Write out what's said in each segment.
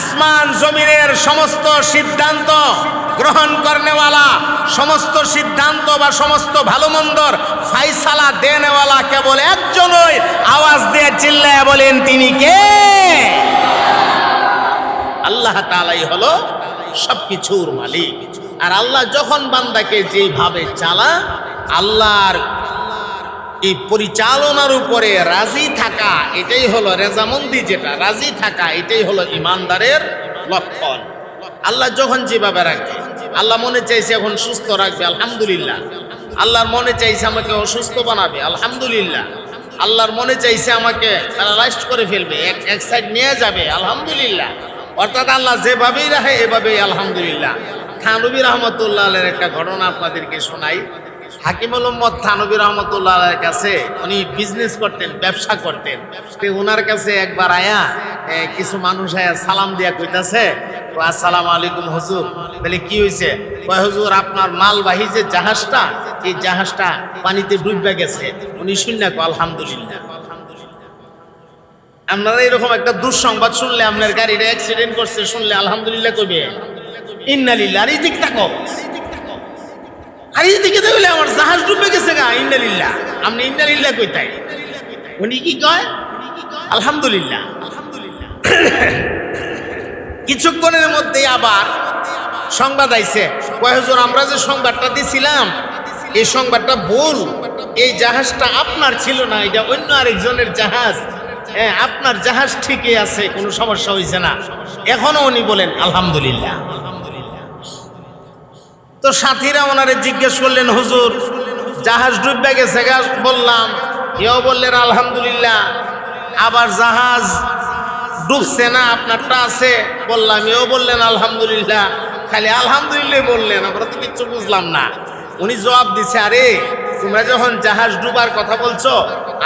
আসমান জমিনের সমস্ত সিদ্ধান্ত গ্রহণ করনেওয়ালা, সমস্ত সিদ্ধান্ত বা সমস্ত ভালো মন্দর ফাইসালা দেনেওয়ালা কেবল একজনই আওয়াজ দিয়ে চিল্লায় বলেন, তিনি কে? আল্লাহ তালাই হলো সবকিছুর মালিক। আর আল্লাহ যখন বান্দাকে যেভাবে চালা আল্লাহর এই পরিচালনার উপরে রাজি থাকা, এটাই হলো রেজামন্দি যেটা, রাজি থাকা, এটাই হলো ইমানদারের লক্ষণ। আল্লাহ যখন যেভাবে রাখবে, আল্লাহ মনে চাইছে এখন সুস্থ রাখবে, আলহামদুলিল্লাহ। আল্লাহর মনে চাইছে আমাকে অসুস্থ বানাবে, আলহামদুলিল্লাহ। আল্লাহর মনে চাইছে আমাকে প্যারালাইজড করে ফেলবে, এক এক সাইড নিয়ে যাবে, আলহামদুলিল্লাহ। অর্থাৎ আল্লাহ যেভাবেই রাখে, এভাবেই, আলহামদুলিল্লাহ। থানবী রহমতুল্লাহ একটা ঘটনা আপনাদেরকে শোনাই। উম্মদ থানবী কাছে উনি বিজনেস করতেন, ব্যবসা করতেন। ওনার কাছে একবার আয়া কিছু মানুষ আয়া সালাম দিয়া কইতাছে আসসালাম আলাইকুম হুজুর। বলে, কি হয়েছে হুজুর, আপনার মালবাহী যে জাহাজটা, এই জাহাজটা পানিতে ডুববে গেছে। উনি শুনলে আলহামদুলিল্লাহ। আপনারা এরকম একটা দুঃসংবাদ শুনলে, আপনার গাড়িটা অ্যাক্সিডেন্ট করছে, শুনলে আলহামদুলিল্লাহ কইবে। ইন্নালিল্লাহ। আর এই দিক তাকো আর এই দিকে দেখলে জাহাজ ডুবে গেছে গা, ইন্নালিল্লাহ। আপনি ইন্নালিল্লাহ কইতাই উনি কি কয়? আলহামদুলিল্লাহ। কিছুক্ষণের মধ্যেই আবার সংবাদ আইছে। কয়, হুজুর, আমরা যে সংবাদটা দিছিলাম, এই সংবাদটা ভুল। এই জাহাজটা আপনার ছিল না, এটা অন্য আরেকজনের জাহাজ। হ্যাঁ আপনার জাহাজ ঠিকই আছে, কোনো সমস্যা হয়েছে না। এখনও উনি বলেন, আলহামদুলিল্লাহ। তো সাথীরা ওনারে জিজ্ঞেস করলেন, হুজুর জাহাজ ডুববে গেছে বললাম। কেউ বললেন, আলহামদুলিল্লাহ, আবার জাহাজ ডুবছে না, আপনারটা আছে? বললাম এও বললেন, আলহামদুলিল্লাহ। খালি আলহামদুলিল্লাহ বললেন, আমরা তো কিচ্ছু বুঝলাম না। উনি জবাব দিছে, আরে তোমরা যখন জাহাজ ডুবার কথা বলছো,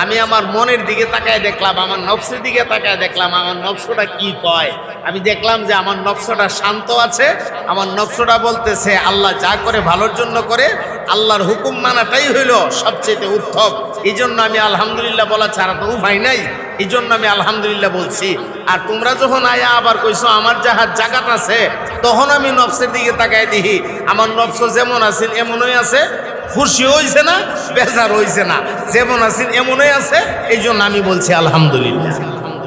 আমি আমার মনের দিকে তাকায় দেখলাম, আমার নফসের দিকে তাকায় দেখলাম, আমার নফসটা কি কয়? আমি দেখলাম যে আমার নফসটা শান্ত আছে, আমার নফসটা বলতেছে, আল্লাহ যা করে ভালোর জন্য করে, আল্লাহর হুকুম মানাটাই হইল সবচেয়ে উত্তম। এই জন্য আমি আলহামদুলিল্লাহ বলা ছাড়া তো উপায় নাই। এই জন্য আমি আলহামদুলিল্লাহ বলছি, আর তোমরা যখন আয়া আবার কইছো, আমার যাহার জাগাত আছে, তখন আমি নফসের দিকে তাকায় দিহি আমার নফস যেমন আছে এমনই আছে খুশি হইছে না বেজার হইছে না যেমন আছেন এমনই আছে এই জন্য আমি বলছি আলহামদুলিল্লাহ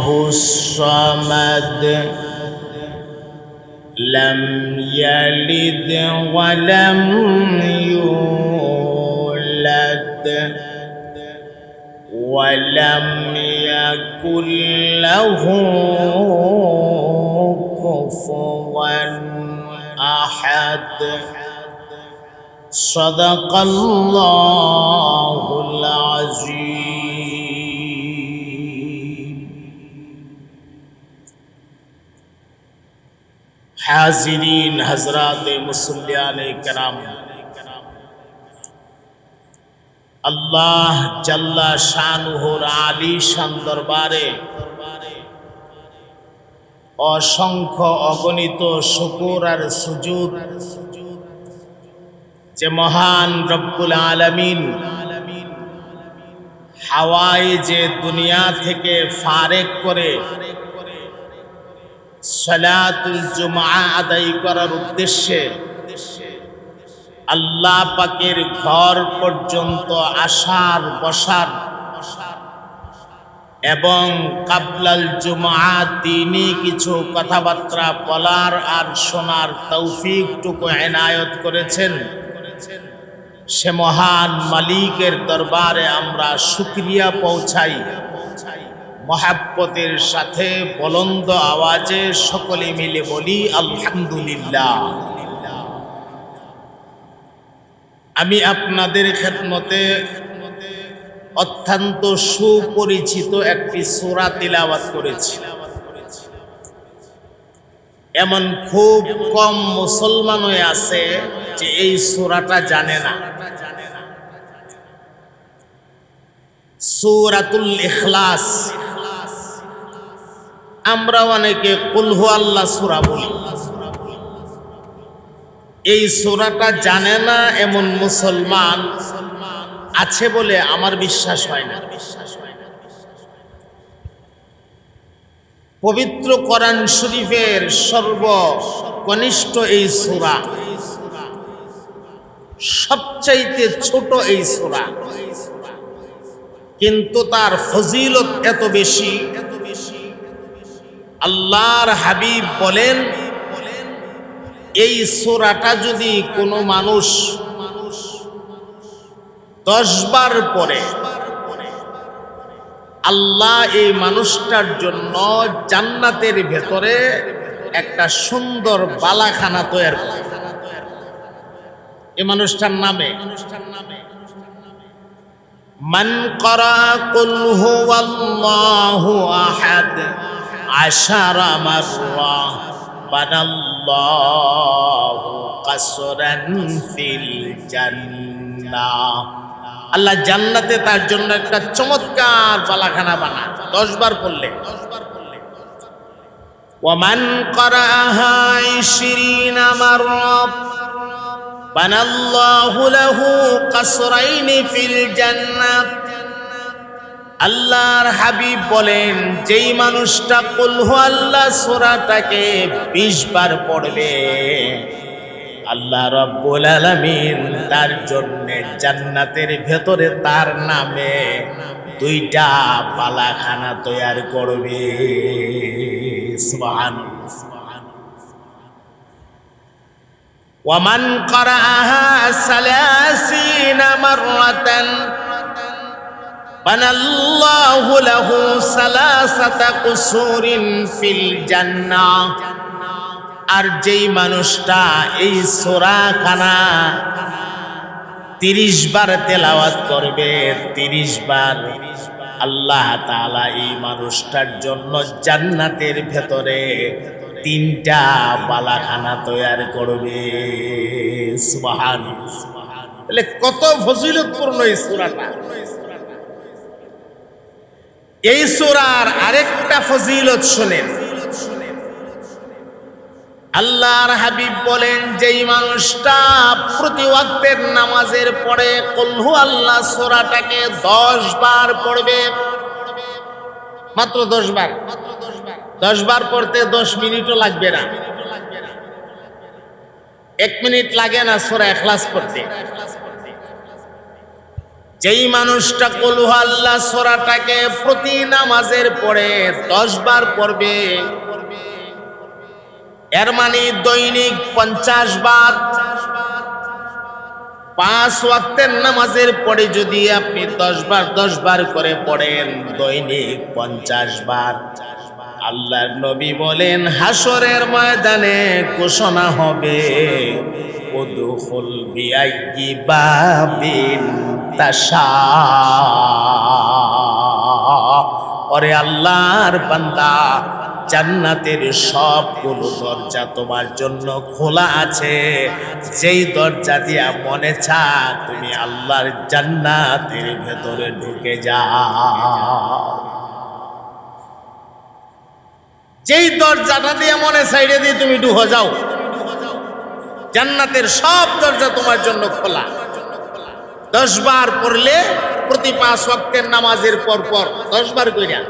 হুসামাদ لم يلد ولم يولد ولم يكن له كفوا احد صدق الله العظيم حاضرین حضرات মুসল্লিয়ান کرام আল্লাহ জাল্লা শানুহুর আলী শান দরবারে অসংখ্য অগণিত শুকুর আর সুজুদ যে মহান রব্বুল আলমিন হাওয়াই যে দুনিয়া থেকে ফারেক করে সালাতুল জুমা আদায় করার উদ্দেশ্যে আল্লাহ পাকের ঘর পর্যন্ত আসার, বসার এবং কাবলাল জুমা তিনি কিছু কথাবার্তা বলার আর শোনার তৌফিকটুকু এনায়ত করেছেন। সে মহান মালিকের দরবারে আমরা শুক্রিয়া পৌঁছাই। মহাব্বতের সাথে বলন্দ আওয়াজে সকলে মিলে বলি, আলহামদুলিল্লাহ। আমি আপনাদের খেদমতে অত্যন্ত সুপরিচিত একটি সোরা তিলাবাত করেছি। এমন খুব কম মুসলমান হয়ে আছে যে এই সোরাটা জানে না। সুরাতুল ইখলাস। আমরা অনেকে কুলহু আল্লাহ সুরা বলি। এই সুরাটা জানে না এমন মুসলমান আছে বলে আমার বিশ্বাস হয় না। পবিত্র কোরআন শরীফের সর্বকনিষ্ঠ এই সূরা। সবচাইতে ছোট এই সূরা। কিন্তু তার ফজিলত এত বেশি। আল্লাহর হাবিব বলেন, এই সূরাটা যদি কোনো মানুষ দশ বার পরে আল্লাহ এই মানুষটার জন্য জান্নাতের ভেতরে একটা সুন্দর বালাখানা তৈরি করে। এই মানুষটার নামে মান করা কুল হুয়াল্লাহু আহাদ আশারা মাররা বানাল্লাহু কাসরান ফিল জান্নাহ। আল্লাহ জান্নাতে তার জন্য একটা চমৎকার বালাখানা বানায়। দশ বার পড়লে। ওমান করাহা ইশরিনা মাররাব, বানাল্লাহু লাহু কাসরাইনি ফিল জান্নাত। আল্লাহর হাবিব বলেন, যেই মানুষটা কুলহু আল্লাহ সূরাটাকে 20 বার পড়বে আল্লাহ রব্বুল আলমিন তার জন্য জান্নাতের ভেতরে তার নামে দুইটা পালাখানা তৈয়ার করবে। ওয়ামান করাহা সালাসিনা মাররাতান বানাল্লাহু লাহু সালাসাতা কুসুরিন ফিল জান্নাহ। আর যেই মানুষটা এই সোরাখানা তিরিশ বার তেলাওয়াত করবে, তিরিশ বার আল্লাহ তাআলা এই মানুষটার জন্য জান্নাতের ভেতরে তিনটা বালাখানা তৈয়ার করবে। সুবহান তাহলে কত ফজিলতপূর্ণ এই সূরাটা। এই সূরার আরেকটা ফজিলত শুনেন। আল্লাহর হাবিব বলেন, যেই মানুষটা প্রতি ওয়াক্তের নামাজের পরে কলহু আল্লাহ সোরাটাকে দশ বার পড়বে। মাত্র দশ বার। দশ বার পড়তে দশ মিনিটও লাগবে না। এক মিনিট লাগে না সোরা এখলাস পড়তে। যেই মানুষটা কলুহ আল্লাহ সোরাটাকে প্রতি নামাজের পরে দশ বার পড়বে এর মানে দৈনিক পঞ্চাশ বার। পাঁচ ওয়াক্তের নামাজের পরে যদি আপনি দশ বার দশ বার করে পড়েন, দৈনিক পঞ্চাশ বার। আল্লাহর নবী বলেন হাসরের ময়দানে ঘোষণা হবে আল্লাহর বান্দা জান্নাতের সবগুলো দরজা তোমার জন্য খোলা আছে। যেই দরজা দিয়া মনে চা তুমি আল্লাহর জান্নাতের ভেতরে ঢুকে যাও। যেই দরজাটা দিয়ে মনে সাইডে দিয়ে তুমি ডুহ যাও। জান্নাতের সব দরজা তোমার জন্য খোলা। দশ বার পড়লে প্রতি পাঁচ ওয়াক্তের নামাজের পর পর দশ বার কইরা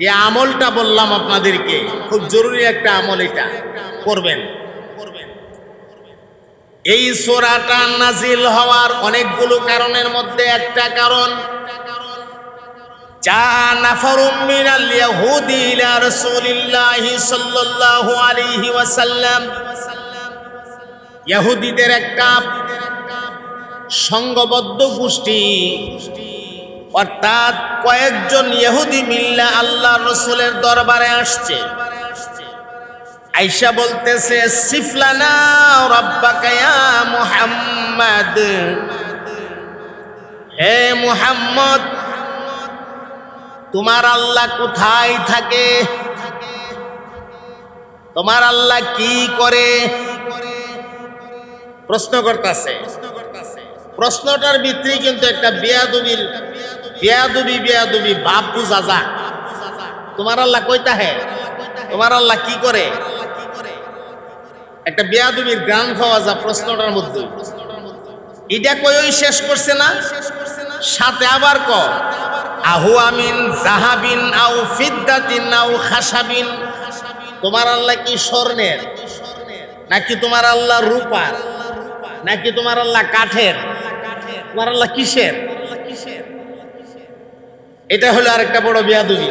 এই আমলটা বললাম আপনাদেরকে। খুব জরুরি একটা আমল এটা। করবেন। এই সোরাটা নাজিল হওয়ার অনেকগুলো কারণের মধ্যে একটা কারণ। ইহুদিদের একটা সংঘবদ্ধ গোষ্ঠী। অর্থাৎ কয়েকজন ইহুদি মিল্লা আল্লাহ রসুলের দরবারে আসছে। আইসা বলতেছে, সিফলানা রব্বাকা ইয়া মুহাম্মদ। হে মুহাম্মদ, তোমার আল্লাহ কোথায় থাকে? তোমার আল্লাহ কি করে? প্রশ্ন করতেছে। প্রশ্নটার ভিত্তি কিন্তু একটা বেয়াদবির বেয়াদবি বেয়াদবি, বাপ বুঝা যা তোমার আল্লাহ কইতা হে তোমার আল্লাহ কি করে? একটা বেয়াদবির গান খাওয়া যা প্রশ্নটার মধ্যে। এটা কই শেষ করছে না? সাথে আবার ক? আহুয়ামিন জাহাবিন, আও ফিদ্দাতিন, আও খাসাবিন। তোমার আল্লাহ কি স্বর্ণের? নাকি তোমার আল্লাহ রূপার? নাকি তোমার আল্লাহ কাঠের? তোমার আল্লাহ কিসের? এটা হলো আরেকটা বড় বিয়াদুবি।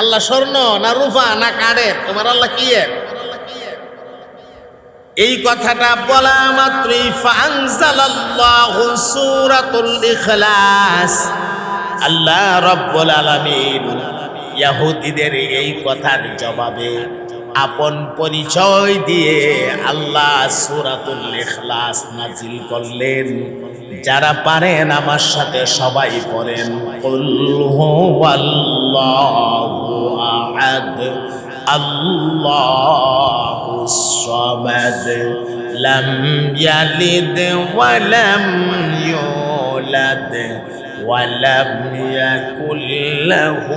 আল্লাহ স্বর্ণ না রুফা না কাঠের? তোমার আল্লাহ কি এই কথাটা বলা মাত্রই ইখলাস। আল্লাহ রব্বুল আলামিন ইহুদিদের এই কথার জবাবে আপন পরিচয় দিয়ে আল্লাহ সুরাতুল ইখলাস নাজিল করলেন। যারা পারেন আমার সাথে সবাই পড়েন। কুল হুয়াল্লাহু আহাদ, আল্লাহু সামাদ, লাম ইয়ালিদ ওয়া লাম ইউলাদ, ওয়া লাম ইয়াকুল লাহু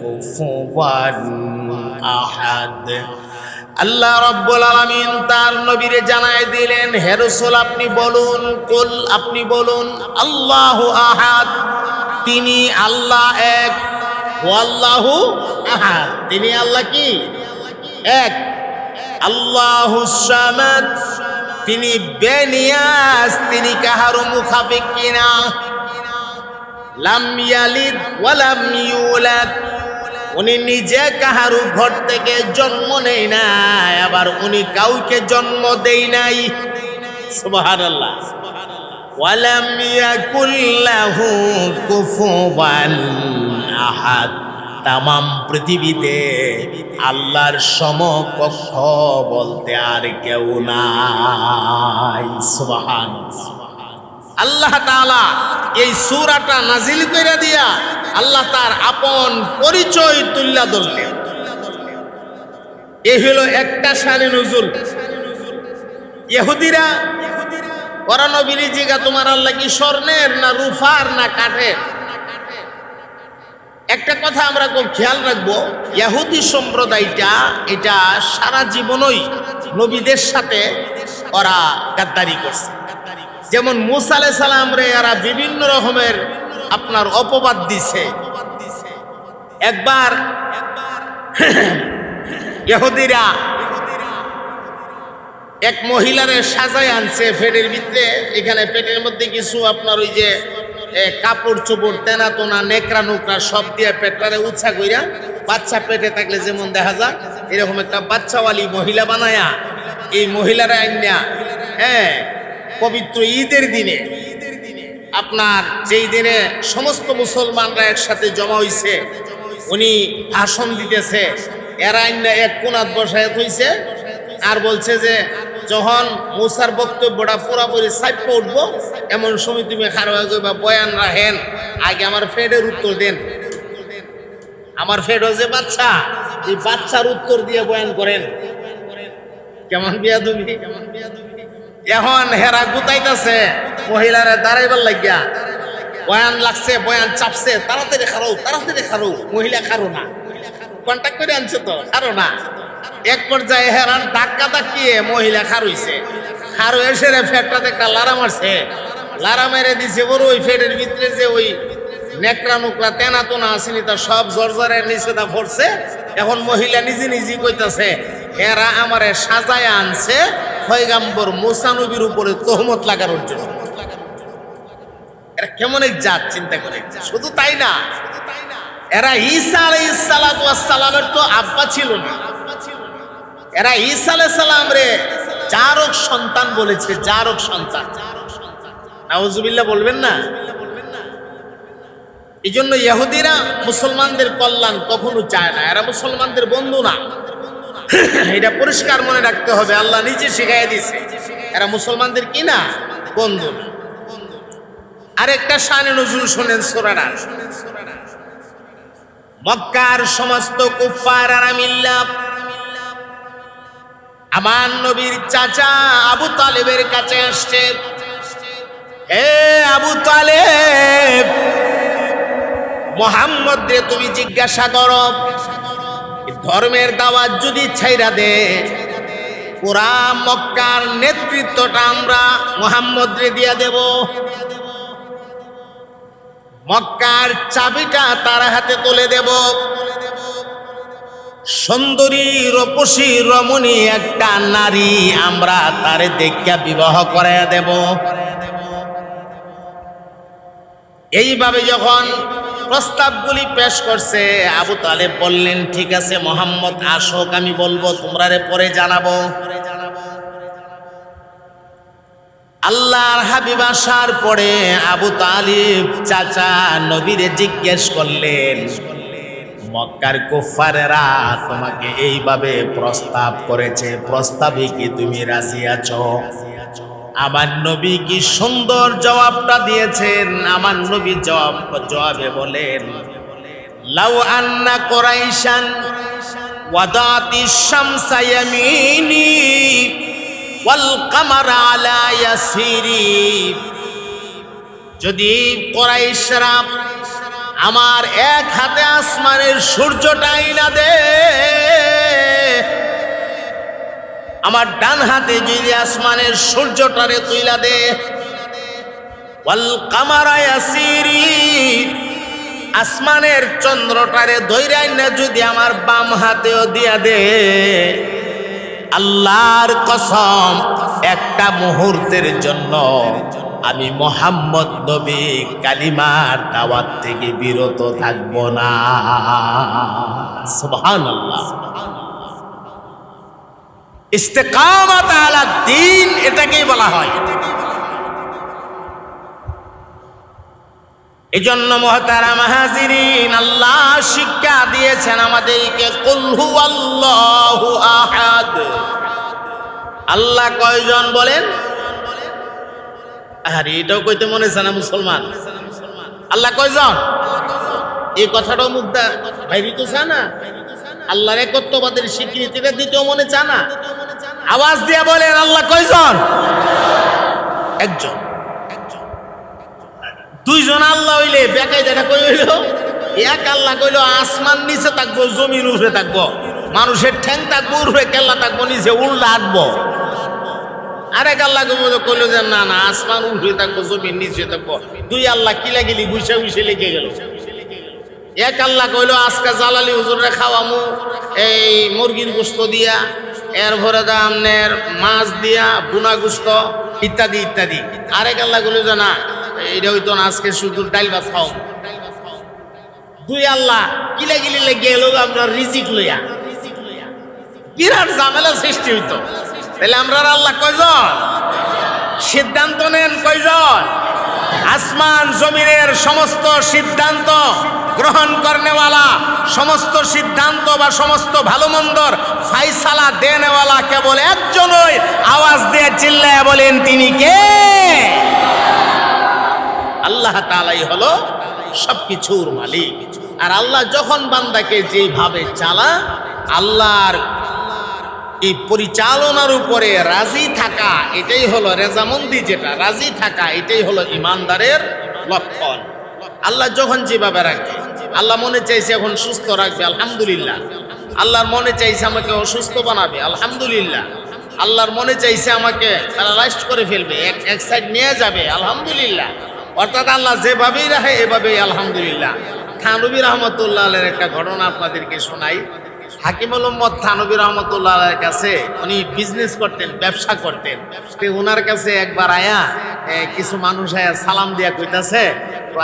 কুফুওয়ান আহাদ। আল্লাহ রব্বুল আলমিন তার নবীরে জানায় দিলেন হেরসুল আপনি বলুন, কুল, আপনি বলুন, আল্লাহ আহাদ। তিনি আল্লাহ এক আল্লাহু আহাদ। তিনি আল্লাহ কি? এক। আল্লাহ তিনি বেনিয়াস তিনি কাহারু মুখাপেক্ষি না। লাম ইয়ালিদ ওয়ালাম ইউলাদ। উনি নিজে কাহারু ঘর থেকে জন্ম নেই নাই, আবার উনি কাউকে জন্ম দেই নাই। সুবহানাল্লাহ। ওয়ালাম ইয়াকুল লাহু কুফুয়ান আহাদ। তামাম পৃথিবীতে আল্লাহর সমকক্ষ বলতে আর কেউ নাই। সুবহান আল্লাহ তাআলা এই সূরাটা নাজিল করে দিয়া আল্লাহ তার আপন পরিচয় তুল্লা ধরলেন। এই হলো একটা শানে নজুল। ইহুদিরা, ওরা জিগা তোমার আল্লাহ কি স্বর্ণের না রুফার না কাঠের? একটা কথা আমরা খুব খেয়াল রাখব ইয়াহুদি সম্প্রদায়টা এটা সারা জীবনই নবীদের সাথে ওরা গাদ্দারি করছে। যেমন মুসা রে, এরা বিভিন্ন রকমের আপনার অপবাদ দিছে। একবার ইহুদিরা এক মহিলারে সাজায় আনছে পেটের ভিতরে, এখানে পেটের মধ্যে কিছু আপনার ওই যে কাপড় চোপড়, তেনা তোনা, নেকড়া নোকরা সব দিয়ে পেটটারে উৎসা কইরা বাচ্চা পেটে থাকলে যেমন দেখা যায় এরকম একটা বাচ্চাওয়ালি মহিলা বানায়া এই মহিলারা আইনা হ্যাঁ পবিত্র ঈদের দিনে আপনার যেই দিনে সমস্ত মুসলমানরা একসাথে জমা হইছে, উনি ভাষণ দিতেছে। এরা এক কোনাত বসায় হইছে আর বলছে যে, যখন মুসার বক্তব্যটা পুরাপুরি সাইপ্য উঠবো, এমন সময় তুমি খারো বা বয়ান রাখেন, আগে আমার ফেডের উত্তর দেন। আমার ফেড হচ্ছে বাচ্চা এই বাচ্চার উত্তর দিয়ে বয়ান করেন। কেমন বিয়া তুমি কেমন বিয়া তুমি এখন হেরা গুতাইতেছে, মহিলারা দাঁড়াইবার লাগিয়া। বয়ান লাগছে, বয়ান চাপছে, তাড়াতাড়ি খারো তাড়াতাড়ি খারো, মহিলা খারো না। কন্ট্যাক্ট করে আনছে তো, খারো না। এক পর্যায়ে হেরান ধাক্কা ধাক্কিয়ে মহিলা খারুইছে। খারু এসে রে ফেটটাতে একটা লারা মারছে। লারা মেরে দিছে বড় ওই ফেটের ভিতরে যে ওই নেকড়া নুকরা তেনা তোনা আসেনি তা সব জর্জরের নিচে তা পড়ছে। এখন মহিলা নিজে নিজে কইতাছে, হেরা আমারে সাজায় আনছে পয়গাম্বর মুসানবীর উপরে তহমত লাগানোর জন্য। এরা কেমন এক জাত, চিন্তা করে। শুধু তাই না, এরা ঈসা সালামের তো আব্বা ছিল না। এরা ঈসা আলাইহিস সালাম রে জারক সন্তান বলেছে, জারক সন্তান। নাউজুবিল্লাহ বলবেন না? এই জন্য ইহুদিরা মুসলমানদের কল্যাণ কখনো চায় না, এরা মুসলমানদের বন্ধু না। এটা পরিষ্কার মনে রাখতে হবে, আল্লাহ নিজে শিখাই দিছে। এরা মুসলমানদের কি না? বন্ধু। আরেকটা শানে নজরুল শোনেন সোরারা। মক্কার সমস্ত কুফার আর মিল্লা আমার নবীর চাচা আবু তালেবের কাছে আসছে। হে আবু তালেব মোহাম্মদ রে তুমি জিজ্ঞাসা করো। ধর্মের দাওয়াত যদি ছাইরা দে, পুরা মক্কার নেতৃত্বটা আমরা মোহাম্মদ রে দিয়া দেব। মক্কার চাবিটা তার হাতে তুলে দেব। সুন্দরী রূপসী রমণী একটা নারী আমরা তার দেখা বিবাহ করে দেব। এইভাবে যখন প্রস্তাবগুলি পেশ করছে। আবু তালেব বললেন, ঠিক আছে মোহাম্মদ, আসক, আমি বলব, তোমরা রে পরে জানাব। আল্লাহর হাবিব আসার পরে আবু তালিব চাচা নবীরে জিজ্ঞেস করলেন, মক্কার কুফারেরা তোমাকে এইভাবে প্রস্তাব করেছে, প্রস্তাবে কি তুমি রাজি আছো? আমার নবী কি সুন্দর জবাবটা দিয়েছেন? আমার নবী জবাব, জবাবে বলেন, লাউ আন্না কোরাইশান ওয়াদাতি শামসা ইয়ামিনি ওয়াল কামার আলা ইয়াসিরি। যদি কোরাইশরা আমার এক হাতে আসমানের সূর্যটাই না দে আমার ডান হাতে যদি আসমানের সূর্যটারে তুইলা দে। আসমানের চন্দ্রটারে ধৈরাই না যদি আমার বাম হাতেও দিয়া দে। আল্লাহর কসম, একটা মুহূর্তের জন্য আমি মোহাম্মদ নবী কালিমার দাওয়াত থেকে বিরত থাকব না। সুবহানাল্লাহ। ইস্তেকামাত আলা দিন এটাকেই বলা হয়। এই জন্য মহতারাম হাজিরিন, আল্লাহ শিক্ষা দিয়েছেন আমাদেরকে কুলহু আল্লাহু আহাদ। আল্লাহ কয়জন বলেন? আরে, এটাও কইতে মনে চায় না মুসলমান? আল্লাহ কয়জন? এই কথাটাও মুগ্ধা ভাইরি তো চা না? আল্লাহর একত্ববাদের স্বীকৃতিটা দিতেও মনে চা না। আওয়াজ দিয়া বলেন, আল্লাহ কয়জন? একজন। দুইজন আল্লাহ হইলে বেকাই দেখা কই হইল? এক আল্লাহ কইল, আসমান নিচে থাকব, জমির উঠে থাকব। মানুষের ঠ্যাং থাকব উপরে কেল্লা থাকব, নিচে উল্লা আটবো। আরেক আল্লাহ কইলো যে, না না, আসমান উঠে থাকব, জমির নিচে থাকব। দুই আল্লাহ কিলা গেলি বুঝে বুঝে লেগে গেল। এক আল্লাহ কইলো, আজকে জালালি হুজুরে খাওয়ামু। এই মুরগির গোস্ত দিয়া, এর ভরে দামের মাছ দিয়া, বুনা গুস্ত ইত্যাদি ইত্যাদি। আরেক আল্লাহ কইলো যে, না এটা হইতো না, আজকে শুধু ডাইল ভাত খাও দুই আল্লাহ কিলা গিলি গেল আপনার রিজিক লইয়া। বিরাট ঝামেলা সৃষ্টি হইতো। তাহলে আমরা আল্লাহ কয়জন? সিদ্ধান্ত নেন কয়জন? আসমান, জমিনের সমস্ত সিদ্ধান্ত গ্রহণ করনেওয়ালা, সমস্ত সিদ্ধান্ত বা সমস্ত ভালো মন্দর ফাইসালা দেনেওয়ালা কেবল একজনই আওয়াজ দিয়ে চিল্লায় বলেন, তিনি কে? আল্লাহ তালাই হলো সবকিছুর মালিক। আর আল্লাহ যখন বান্দাকে যেভাবে চালা, আল্লাহর এই পরিচালনার উপরে রাজি থাকা, এটাই হলো রেজামন্দি যেটা, রাজি থাকা, এটাই হলো ইমানদারের লক্ষণ। আল্লাহ যখন যেভাবে রাখে আল্লাহ মনে চাইছে এখন সুস্থ রাখবে, আলহামদুলিল্লাহ। আল্লাহর মনে চাইছে আমাকে অসুস্থ বানাবে, আলহামদুলিল্লাহ। আল্লাহর মনে চাইছে আমাকে প্যারালাইজড করে ফেলবে, এক এক সাইড নিয়ে যাবে, আলহামদুলিল্লাহ। অর্থাৎ আল্লাহ যেভাবেই রাখে, এভাবেই আলহামদুলিল্লাহ। থানবী রহমতুল্লাহ আলের একটা ঘটনা আপনাদেরকে শোনাই। হাকিম উম্মদ থানবী রহমতুল্লাহ কাছে উনি বিজনেস করতেন, ব্যবসা করতেন। ওনার কাছে একবার আয়া কিছু মানুষ আয়া সালাম দিয়া কইতাছে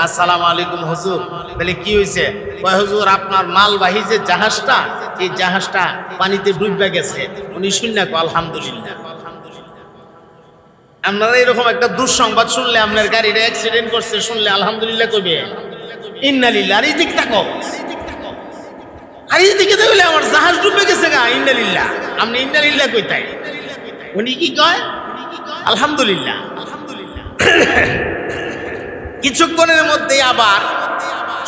আসসালামু আলাইকুম হুজুর। বলে, কি হয়েছে কয় হুজুর, আপনার মালবাহী যে জাহাজটা, এই জাহাজটা পানিতে ডুববে গেছে। উনি শুনলে আলহামদুলিল্লাহ। আপনারা এরকম একটা দুঃসংবাদ শুনলে, আপনার গাড়িটা অ্যাক্সিডেন্ট করছে, শুনলে আলহামদুলিল্লাহ কইবে ইন্নালিল্লাহ আর এই দিক তাকো। আর এই দিকে দেখলে আমার জাহাজ ডুবে গেছে গা ইন্নালিল্লাহ আপনি ইন্নালিল্লাহ কইতাই। উনি কি কয়? আলহামদুলিল্লাহ আলহামদুলিল্লাহ। কিছুক্ষণের মধ্যে আবার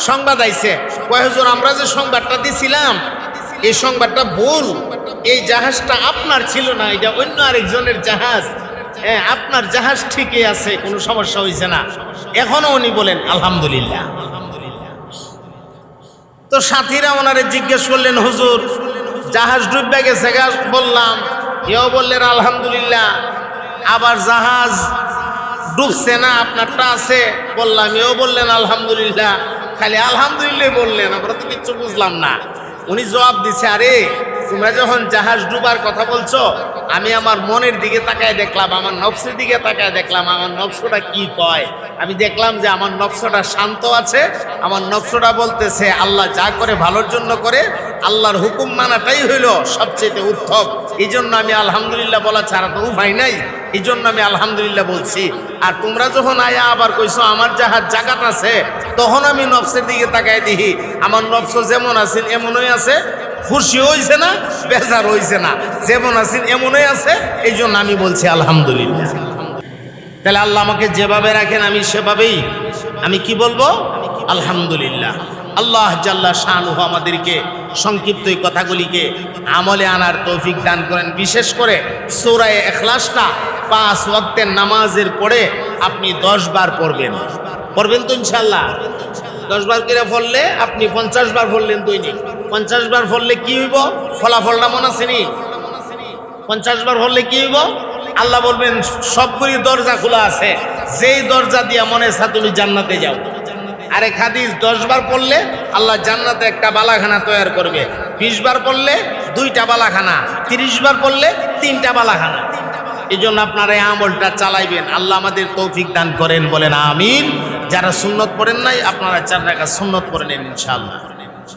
সংবাদ আইছে। কয়েকজন আমরা যে সংবাদটা দিছিলাম, এই সংবাদটা ভুল। এই জাহাজটা আপনার ছিল না, এটা অন্য আরেকজনের জাহাজ। হ্যাঁ আপনার জাহাজ ঠিকই আছে, কোনো সমস্যা হয়েছে না। এখনও উনি বলেন, আলহামদুলিল্লাহ। তো সাথীরা ওনারে জিজ্ঞেস করলেন, হুজুর, জাহাজ ডুববে গেছে বললাম, এও বললেন, আলহামদুলিল্লাহ। আবার জাহাজ ডুবছে না, আপনারটা আছে। বললাম এও বললেন, আলহামদুলিল্লাহ। খালি আলহামদুলিল্লাহ বললেন, আমরা তো কিচ্ছু বুঝলাম না। উনি জবাব দিছে, আরে, তোমরা যখন জাহাজ ডুবার কথা বলছো, আমি আমার মনের দিকে তাকায় দেখলাম, আমার নফসের দিকে তাকায় দেখলাম, আমার নফসটা কি কয়? আমি দেখলাম যে আমার নফসটা শান্ত আছে, আমার নফসটা বলতেছে, আল্লাহ যা করে ভালোর জন্য করে, আল্লাহর হুকুম মানাটাই হইল সবচেয়ে উত্তম। এই জন্য আমি আলহামদুলিল্লাহ বলা ছাড়া তো উপায় নাই। এই জন্য আমি আলহামদুলিল্লাহ বলছি, আর তোমরা যখন আয়া আবার কইছো, আমার যাহার জাগাত আছে, তখন আমি নফসের দিকে তাকাই দিহি। আমার নফস যেমন আছেন এমনই আছে। খুশি হইছে না, বেজার হইছে না। যেমন আছেন এমনই আছে। এই জন্য আমি বলছি, আলহামদুলিল্লাহ। তাহলে আল্লাহ আমাকে যেভাবে রাখেন, আমি সেভাবেই। আমি কি বলব? আলহামদুলিল্লাহ। আল্লাহ জাল্লা শাহানুহ আমাদেরকে সংক্ষিপ্ত এই কথাগুলিকে আমলে আনার তৌফিক দান করেন। বিশেষ করে সৌরায় এখলাসটা পাঁচ ওয়াক্তের নামাজের পরে আপনি দশ বার পড়বেন। পড়বেন তো ইনশাল্লাহ দশ বার করে পড়লে আপনি পঞ্চাশ বার পড়লেন দৈনিক পঞ্চাশ বার পড়লে কি হইব? ফলাফলটা মনে আছে নি? পঞ্চাশ বার হলে কি হইব? আল্লাহ বলবেন, সবগুলি দরজা খোলা আছে। যেই দরজা দিয়া মনে আছে তুমি জান্নাতে যাও। আরে হাদিস, দশবার পড়লে আল্লাহ জান্নাতে একটা বালাখানা তৈরি করবে। বিশ বার পড়লে দুইটা বালাখানা তিরিশ বার পড়লে তিনটা বালাখানা। এই জন্য আপনারা এই আমলটা চালাইবেন। আল্লাহ আমাদের তৌফিক দান করেন, বলেন আমিন। যারা সুন্নত পড়েন নাই, আপনারা চার টাকা সুন্নত পড়ে নেন, ইনশাআল্লাহ।